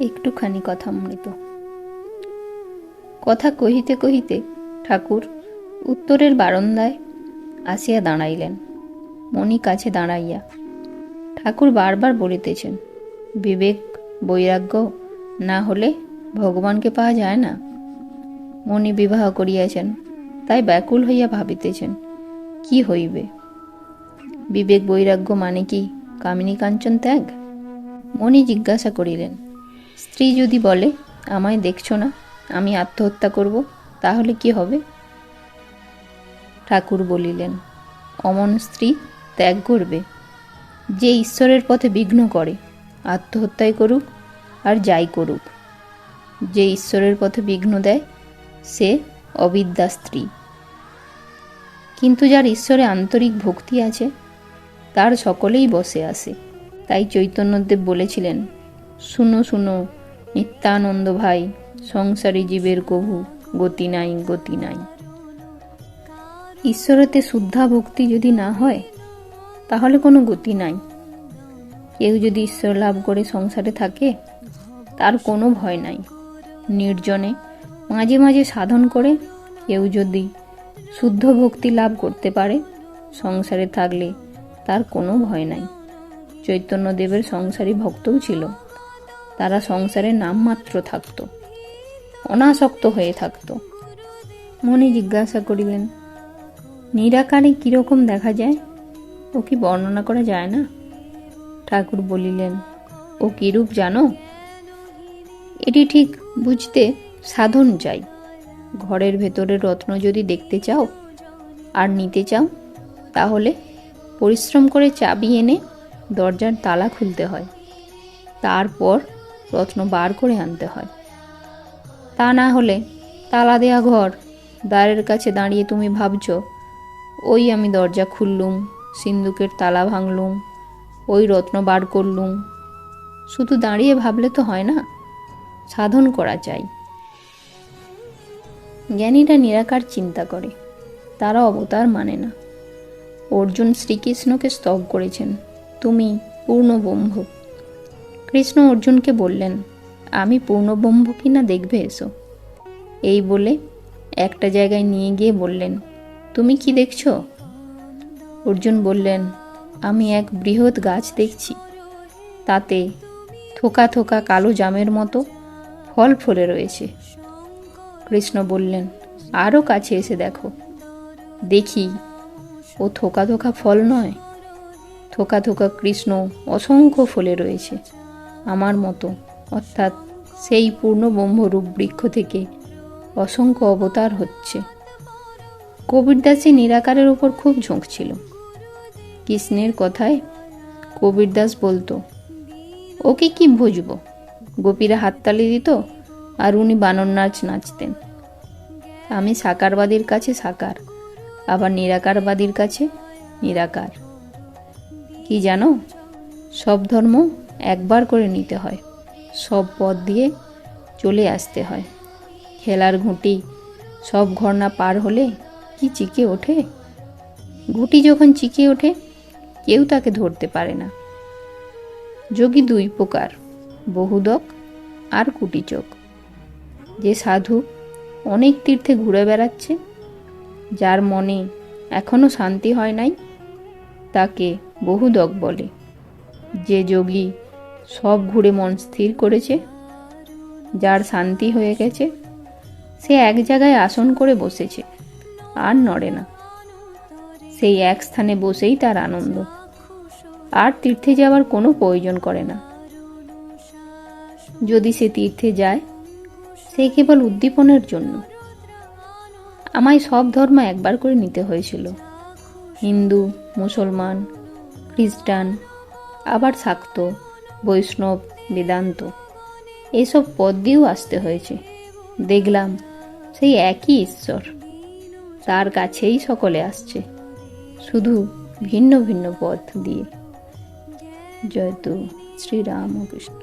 একটুখানি কথা মৃত কথা কহিতে কহিতে ঠাকুর উত্তরের বারান্দায় আসিয়া দাঁড়াইলেন, মণি কাছে দাঁড়াইয়া। ঠাকুর বারবার বলিতেছেন, বিবেক, বৈরাগ্য না হলে ভগবানকে পাওয়া যায় না। মণি বিবাহ করিয়াছেন, তাই ব্যাকুল হইয়া ভাবিতেছেন, কি হইবে? বিবেক, বৈরাগ্য মানে কি কামিনী কাঞ্চন ত্যাগ? মণি জিজ্ঞাসা করিলেন স্ত্রী যদি বলে, আমায় দেখছ না, আমি আত্মহত্যা করব, তাহলে কি হবে? ঠাকুর বলিলেন, অমন স্ত্রী ত্যাগ করবে, যে ঈশ্বরের পথে বিঘ্ন করে, আত্মহত্যাই করুক আর যাই করুক। যে ঈশ্বরের পথে বিঘ্ন দেয়, সে অবিদ্যা স্ত্রী। কিন্তু যার ঈশ্বরে আন্তরিক ভক্তি আছে, তার সকলেই বসে আসে তাই চৈতন্যদেব বলেছিলেন শুনো শুনো, নিত্যানন্দ ভাই, সংসারী জীবের কভু, গতি নাই গতি নাই। ঈশ্বরেতে শুদ্ধা ভক্তি যদি না হয়, তাহলে কোনো গতি নাই। কেউ যদি ঈশ্বর লাভ করে সংসারে থাকে, তার কোনো ভয় নাই। নির্জনে মাঝে মাঝে সাধন করে কেউ যদি শুদ্ধ ভক্তি লাভ করতে পারে, সংসারে থাকলে তার কোনো ভয় নাই। চৈতন্যদেবের সংসারী ভক্তও ছিল। তারা সংসারে নামমাত্র থাকত। অনাসক্ত হয়ে থাকত। মনে জিজ্ঞাসা করিলেন নিরাকারে কীরকম দেখা যায়? ও কি বর্ণনা করা যায় না? ঠাকুর বলিলেন, ও কিরূপ জানো? এটি ঠিক বুঝতে সাধন চাই। ঘরের ভেতরের রত্ন যদি দেখতে চাও আর নিতে চাও, তাহলে পরিশ্রম করে চাবি এনে দরজার তালা খুলতে হয়। তারপর রত্ন বার করে আনতে হয়। তা না হলে তালা দেয়া ঘর, দ্বারের কাছে দাঁড়িয়ে তুমি ভাবছ, ওই আমি দরজা খুললুম, সিন্দুকের তালা ভাঙলুম, ওই রত্ন বার করলুম। শুধু দাঁড়িয়ে ভাবলে তো হয় না, সাধন করা চাই জ্ঞানীরা নিরাকার চিন্তা করে, তারা অবতার মানে না। অর্জুন শ্রীকৃষ্ণকে স্তব করেছেন, তুমি পূর্ণব্রহ্ম কৃষ্ণ অর্জুনকে বললেন, আমি পূর্ণব্রহ্ম কিনা দেখবে এসো। এই বলে একটা জায়গায় নিয়ে গিয়ে বললেন, তুমি কি দেখছ? অর্জুন বললেন, আমি এক বৃহৎ গাছ দেখছি। তাতে থোকা থোকা কালো জামের মতো ফল ফলে রয়েছে। কৃষ্ণ বললেন আরও কাছে এসে দেখো। দেখি, ও থোকা থোকা ফল নয়। থোকা থোকা কৃষ্ণ অসংখ্য ফলে রয়েছে। আমার মতো, অর্থাৎ সেই পূর্ণ ব্রহ্মরূপ বৃক্ষ থেকে অসংখ্য অবতার হচ্ছে। কবিরদাসী নিরাকারের উপর খুব ঝোঁক ছিল। কৃষ্ণের কথায় কবিরদাস বলতো, ওকে কি বুঝব? গোপীরা হাততালি দিত আর উনি বানর নাচ নাচতেন। আমি সাকারবাদীর কাছে সাকার, আবার নিরাকারবাদীর কাছে নিরাকার। কি জানো, সব ধর্ম একবার করে নিতে হয়। সব পথ দিয়ে চলে আসতে হয়। খেলার ঘুঁটি, সব ঘরনা পার হলে কি চিকে ওঠে? ঘুঁটি যখন চিকে ওঠে, কেউ তাকে ধরতে পারে না। যোগী দুই প্রকার, বহুদক আর কুটিচোক। যে সাধু অনেক তীর্থে ঘুরে বেড়াচ্ছে, যার মনে এখনও শান্তি হয় নাই, তাকে বহুদক বলে। যে যোগী সব ঘুরে মন স্থির করেছে। যার শান্তি হয়ে গেছে, সে এক জায়গায় আসন করে বসেছে, আর নড়ে না। সেই এক স্থানে বসেই তার আনন্দ। আর তীর্থে যাওয়ার কোনো প্রয়োজন করে না। যদি সে তীর্থে যায়, সে কেবল উদ্দীপনের জন্য। আমায় সব ধর্ম একবার করে নিতে হয়েছিল। হিন্দু, মুসলমান, খ্রিস্টান, আবার শাক্ত। বৈষ্ণব, বেদান্ত, এসব পদ দিয়েও আসতে হয়েছে। দেখলাম সেই একই ঈশ্বর, তার কাছেই সকলে আসছে, শুধু ভিন্ন ভিন্ন পথ দিয়ে। জয়তু শ্রীরামকৃষ্ণ।